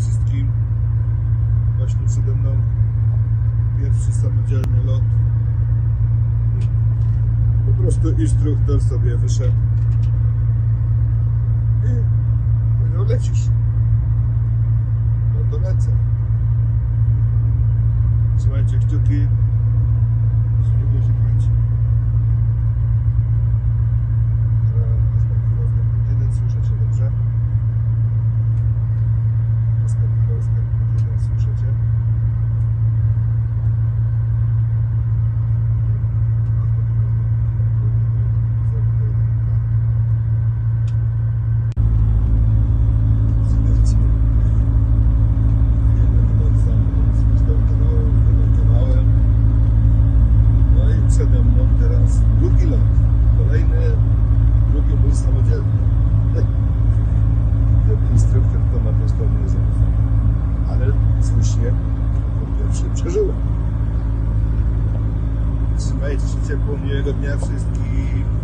wszystkim. Właśnie przede mną pierwszy samodzielny lot. Po prostu instruktor sobie wyszedł. I powiedział, lecisz. No to lecę. Trzymajcie kciuki. Się ciepło, miłego dnia wszystkim.